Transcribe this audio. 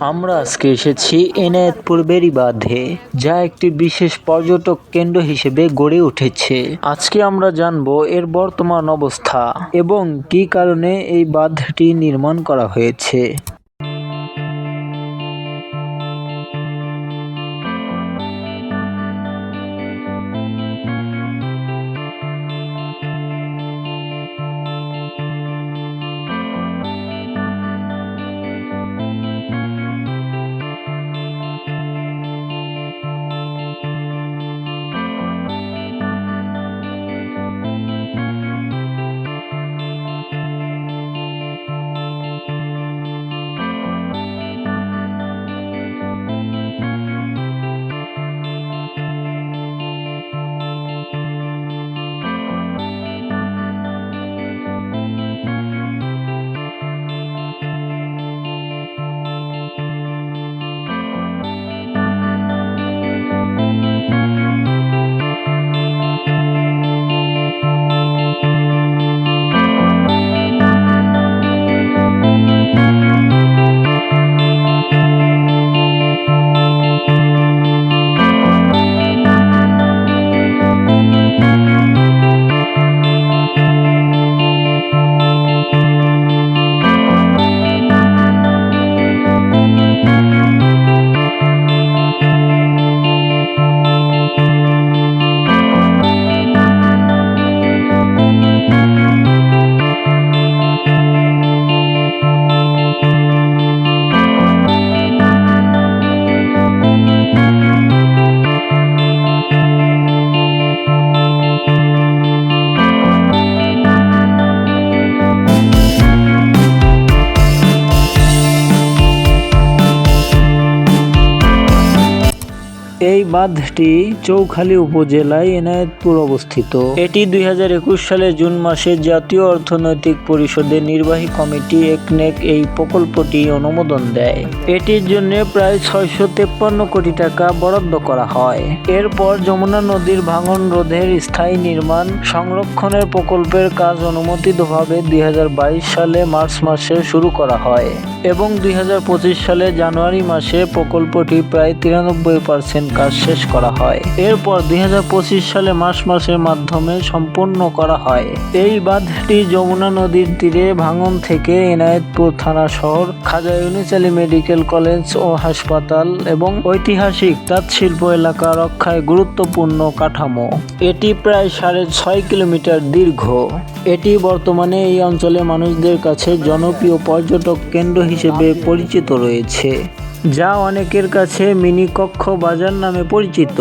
আমরা আজকে এসেছি এনায়েতপুর বেড়িবাঁধে, যা একটি বিশেষ পর্যটক কেন্দ্র হিসেবে গড়ে উঠেছে। আজকে আমরা জানব এর বর্তমান অবস্থা এবং কি কারণে এই বাঁধটি নির্মাণ করা হয়েছে। এই বাঁধটি চৌখালী উপজেলায় এনায়েতপুর অবস্থিত। এটি দুই হাজার একুশ সালে জুন মাসে জাতীয় অর্থনৈতিক পরিষদের নির্বাহী কমিটি একনেক এই প্রকল্পটি অনুমোদন দেয়। এটির জন্য প্রায় ছয়শো তেপ্পান্ন কোটি টাকা বরাদ্দ করা হয়। এরপর যমুনা নদীর ভাঙন রোধের স্থায়ী নির্মাণ সংরক্ষণের প্রকল্পের কাজ অনুমোদিতভাবে দুই হাজার বাইশ সালে মার্চ মাসে শুরু করা হয় এবং দুই হাজার পঁচিশ সালে জানুয়ারি মাসে প্রকল্পটি প্রায় তিরানব্বই পার্সেন্ট কাজ শেষ করা হয়। এরপর দু হাজার পঁচিশ সালে মার্চ মাসের মাধ্যমে সম্পূর্ণ করা হয়। এই বাঁধটি যমুনা নদীর তীরে ভাঙন থেকে এনায়েতপুর থানা শহর, খাজা ইউনিস আলী মেডিকেল কলেজ ও হাসপাতাল এবং ঐতিহাসিক তাঁত শিল্প এলাকা রক্ষায় গুরুত্বপূর্ণ কাঠামো। এটি প্রায় সাড়ে ছয় কিলোমিটার দীর্ঘ। এটি বর্তমানে এই অঞ্চলে মানুষদের কাছে জনপ্রিয় পর্যটক কেন্দ্র হিসেবে পরিচিত রয়েছে। যা অনেকের কাছে মিনি কক্ষ বাজার নামে পরিচিত।